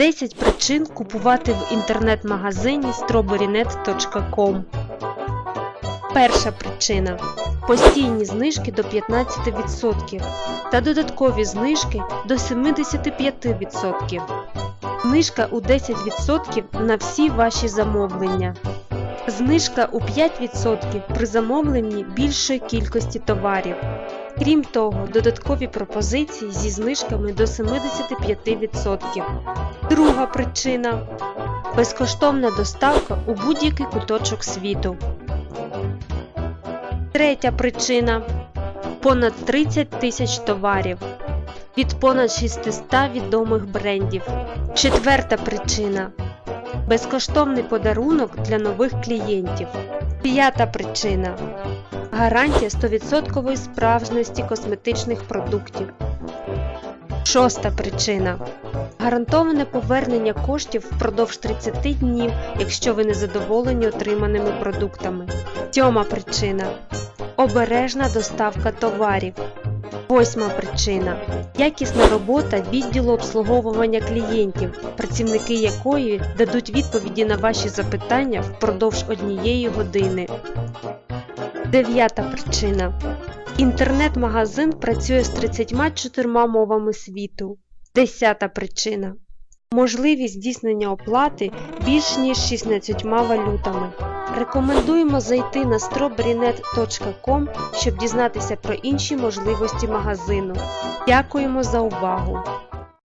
10 причин купувати в інтернет-магазині strawberrynet.com Перша причина постійні знижки до 15% та додаткові знижки до 75%. Знижка у 10% на всі ваші замовлення. Знижка у 5% при замовленні більшої кількості товарів. Крім того, додаткові пропозиції зі знижками до 75%. Друга причина безкоштовна доставка у будь-який куточок світу. Третя причина понад 30 тисяч товарів від понад 600 відомих брендів. Четверта причина безкоштовний подарунок для нових клієнтів. П'ята причина гарантія 100% справжності косметичних продуктів. Шоста причина гарантоване повернення коштів впродовж 30 днів, якщо ви не задоволені отриманими продуктами. Сьома причина обережна доставка товарів. Восьма причина якісна робота відділу обслуговування клієнтів, працівники якої дадуть відповіді на ваші запитання впродовж однієї години. Дев'ята причина. Інтернет-магазин працює з 34 мовами світу. Десята причина. Можливість здійснення оплати більш ніж 16 валютами. Рекомендуємо зайти на strawberrynet.com, щоб дізнатися про інші можливості магазину. Дякуємо за увагу!